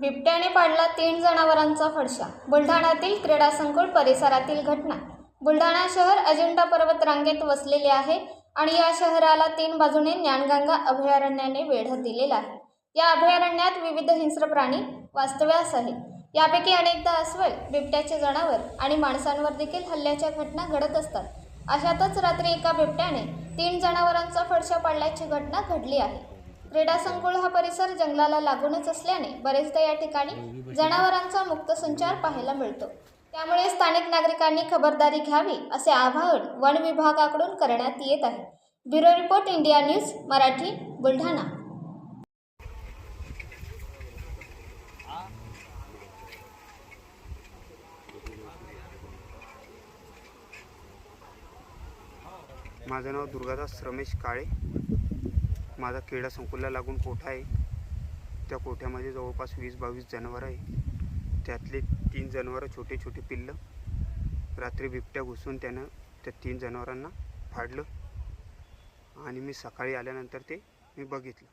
बिबट्याने पाडला तीन जनावरांचा फडशा. बुलढाण्यातील क्रीडा संकुल परिसरातील घटना. बुलढाणा शहर अजिंठा पर्वत रांगेत वसलेले आहे आणि या शहराला तीन बाजूने ज्ञानगंगा अभयारण्याने वेढा दिलेला आहे. या अभयारण्यात विविध हिंस्र प्राणी वास्तव्यास आहेत यापैकी अनेकदा अस्वल बिबट्याचे जनावर आणि माणसांवर देखील हल्ल्याच्या घटना घडत असतात. अशातच रात्री एका बिबट्याने तीन जनावरांचा फडशा पाडल्याची घटना घडली आहे. क्रीडा संकुल हा परिसर जंगलाला लागूनच असल्याने बरेचदा या ठिकाणी जनावरांचा मुक्त संचार पाहायला मिळतो. त्यामुळे स्थानिक नागरिकांनी खबरदारी घ्यावी असे आवाहन वन विभागाकडून करण्यात येत आहे. Bureau report India news Marathi Buldhana. माझं नाव दुर्गादास रमेश काळे. माझा क्रीडा संकुलला लागून कोठा आहे? त्या कोठ्यामध्ये जवळपास वीस बावीस जनावरं आहे. त्यातले तीन जनावरं छोटे छोटे पिल्लं. रात्री बिबट्या घुसून त्यानं त्या तीन जनावरांना फाडलं. आणि मी सकाळी आल्यानंतर ते मी बघितलं.